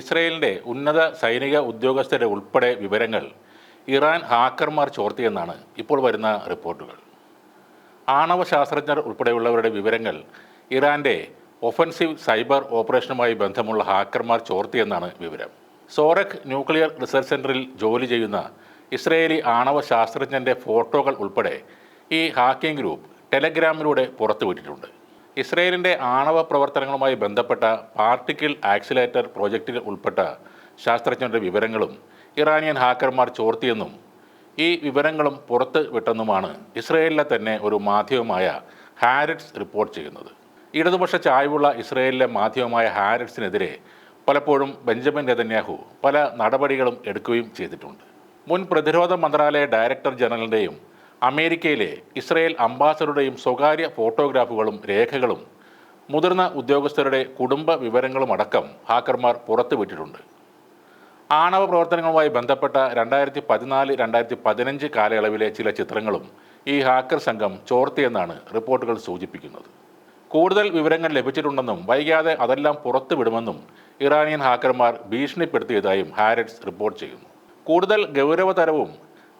ഇസ്രയേലിന്റെ ഉന്നത സൈനിക ഉദ്യോഗസ്ഥരുടെ ഉൾപ്പെടെ വിവരങ്ങൾ ഇറാൻ ഹാക്കർമാർ ചോർത്തിയെന്നാണ് ഇപ്പോൾ വരുന്ന റിപ്പോർട്ടുകൾ. ആണവ ശാസ്ത്രജ്ഞർ ഉൾപ്പെടെയുള്ളവരുടെ വിവരങ്ങൾ ഇറാന്റെ ഒഫൻസീവ് സൈബർ ഓപ്പറേഷനുമായി ബന്ധമുള്ള ഹാക്കർമാർ ചോർത്തിയെന്നാണ് വിവരം. സോറക് ന്യൂക്ലിയർ റിസർച്ച് സെന്ററിൽ ജോലി ചെയ്യുന്ന ഇസ്രയേലി ആണവ ശാസ്ത്രജ്ഞന്റെ ഫോട്ടോകൾ ഉൾപ്പെടെ ഈ ഹാക്കിംഗ് ഗ്രൂപ്പ് ടെലഗ്രാമിലൂടെ പുറത്തുവിട്ടിട്ടുണ്ട്. ഇസ്രയേലിന്റെ ആണവ പ്രവർത്തനങ്ങളുമായി ബന്ധപ്പെട്ട പാർട്ടിക്കിൾ ആക്സിലേറ്റർ പ്രോജക്റ്റിൽ ഉൾപ്പെട്ട ശാസ്ത്രജ്ഞരുടെ വിവരങ്ങളും ഇറാനിയൻ ഹാക്കർമാർ ചോർത്തിയെന്നും ഈ വിവരങ്ങളും പുറത്ത് വിട്ടെന്നുമാണ് ഇസ്രയേലിലെ തന്നെ ഒരു മാധ്യമമായ ഹാരിറ്റ്സ് റിപ്പോർട്ട് ചെയ്യുന്നത്. ഇടതുപക്ഷ ചായ്വുള്ള ഇസ്രയേലിലെ മാധ്യമമായ ഹാരിറ്റ്സിനെതിരെ പലപ്പോഴും ബെഞ്ചമിൻ നെതന്യാഹു പല നടപടികളും എടുക്കുകയും ചെയ്തിട്ടുണ്ട്. മുൻ പ്രതിരോധ മന്ത്രാലയ ഡയറക്ടർ ജനറലിന്റെയും അമേരിക്കയിലെ ഇസ്രയേൽ അംബാസഡറുടെയും സ്വകാര്യ ഫോട്ടോഗ്രാഫുകളും രേഖകളും മുതിർന്ന ഉദ്യോഗസ്ഥരുടെ കുടുംബ വിവരങ്ങളുമടക്കം ഹാക്കർമാർ പുറത്തുവിട്ടിട്ടുണ്ട്. ആണവ പ്രവർത്തനങ്ങളുമായി ബന്ധപ്പെട്ട രണ്ടായിരത്തി പതിനാല് രണ്ടായിരത്തി പതിനഞ്ച് കാലയളവിലെ ചില ചിത്രങ്ങളും ഈ ഹാക്കർ സംഘം ചോർത്തിയെന്നാണ് റിപ്പോർട്ടുകൾ സൂചിപ്പിക്കുന്നത്. കൂടുതൽ വിവരങ്ങൾ ലഭിച്ചിട്ടുണ്ടെന്നും വൈകാതെ അതെല്ലാം പുറത്തുവിടുമെന്നും ഇറാനിയൻ ഹാക്കർമാർ ഭീഷണിപ്പെടുത്തിയതായും ഹാരറ്റ്സ് റിപ്പോർട്ട് ചെയ്യുന്നു. കൂടുതൽ ഗൗരവതരവും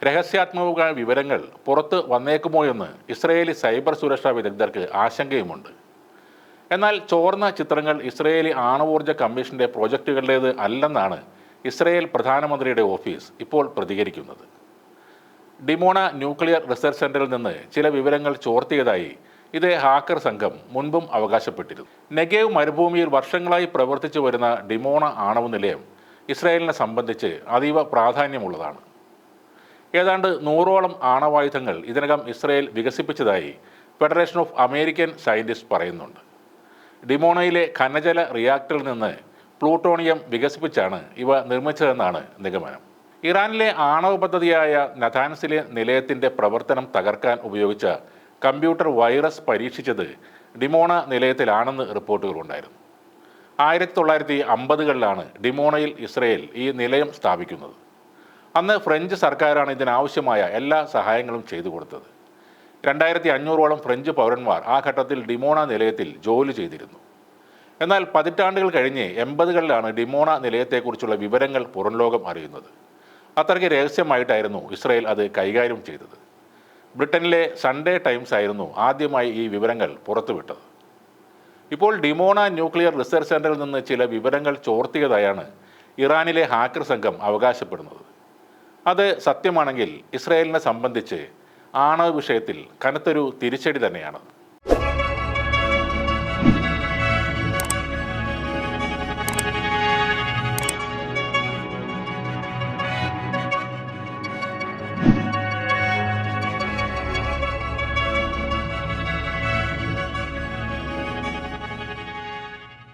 രഹസ്യാത്മകമായ വിവരങ്ങൾ പുറത്ത് വന്നേക്കുമോ എന്ന് ഇസ്രയേലി സൈബർ സുരക്ഷാ വിദഗ്ധർക്ക് ആശങ്കയുമുണ്ട്. എന്നാൽ ചോർന്ന ചിത്രങ്ങൾ ഇസ്രയേലി ആണവോർജ കമ്മീഷന്റെ പ്രോജക്റ്റുകളുടേത് അല്ലെന്നാണ് ഇസ്രയേൽ പ്രധാനമന്ത്രിയുടെ ഓഫീസ് ഇപ്പോൾ പ്രതികരിക്കുന്നത്. ഡിമോണ ന്യൂക്ലിയർ റിസർച്ച് സെന്ററിൽ നിന്ന് ചില വിവരങ്ങൾ ചോർത്തിയതായി ഇതേ ഹാക്കർ സംഘം മുൻപും അവകാശപ്പെട്ടിരുന്നു. നെഗേവ് മരുഭൂമിയിൽ വർഷങ്ങളായി പ്രവർത്തിച്ചു വരുന്ന ഡിമോണ ആണവ നിലയം ഇസ്രായേലിനെ സംബന്ധിച്ച് അതീവ പ്രാധാന്യമുള്ളതാണ്. ഏതാണ്ട് നൂറോളം ആണവായുധങ്ങൾ ഇതിനകം ഇസ്രയേൽ വികസിപ്പിച്ചതായി ഫെഡറേഷൻ ഓഫ് അമേരിക്കൻ സയന്റിസ്റ്റ് പറയുന്നുണ്ട്. ഡിമോണയിലെ ഖനജല റിയാക്ടറിൽ നിന്ന് പ്ലൂട്ടോണിയം വികസിപ്പിച്ചാണ് ഇവ നിർമ്മിച്ചതെന്നാണ് നിഗമനം. ഇറാനിലെ ആണവ പദ്ധതിയായ നഥാൻസിലെ നിലയത്തിന്റെ പ്രവർത്തനം തകർക്കാൻ ഉപയോഗിച്ച കമ്പ്യൂട്ടർ വൈറസ് പരീക്ഷിച്ചത് ഡിമോണ നിലയത്തിലാണെന്ന് റിപ്പോർട്ടുകളുണ്ടായിരുന്നു ആയിരത്തി തൊള്ളായിരത്തി അമ്പതുകളിലാണ് ഡിമോണയിൽ ഇസ്രയേൽ ഈ നിലയം സ്ഥാപിക്കുന്നത്. അന്ന് ഫ്രഞ്ച് സർക്കാരാണ് ഇതിനാവശ്യമായ എല്ലാ സഹായങ്ങളും ചെയ്തു കൊടുത്തത്. രണ്ടായിരത്തി അഞ്ഞൂറോളം ഫ്രഞ്ച് പൗരന്മാർ ആ ഘട്ടത്തിൽ ഡിമോണ നിലയത്തിൽ ജോലി ചെയ്തിരുന്നു. എന്നാൽ പതിറ്റാണ്ടുകൾ കഴിഞ്ഞ് എൺപതുകളിലാണ് ഡിമോണ നിലയത്തെക്കുറിച്ചുള്ള വിവരങ്ങൾ പുറംലോകം അറിയുന്നത്. അത്രയ്ക്ക് രഹസ്യമായിട്ടായിരുന്നു ഇസ്രയേൽ അത് കൈകാര്യം ചെയ്തത്. ബ്രിട്ടനിലെ സൺഡേ ടൈംസ് ആയിരുന്നു ആദ്യമായി ഈ വിവരങ്ങൾ പുറത്തുവിട്ടത്. ഇപ്പോൾ ഡിമോണ ന്യൂക്ലിയർ റിസർച്ച് സെന്ററിൽ നിന്ന് ചില വിവരങ്ങൾ ചോർത്തിയതായാണ് ഇറാനിലെ ഹാക്കർ സംഘം അവകാശപ്പെടുന്നത്. അത് സത്യമാണെങ്കിൽ ഇസ്രായേലിനെ സംബന്ധിച്ച് ആണവ വിഷയത്തിൽ കനത്തൊരു തിരിച്ചടി തന്നെയാണ്.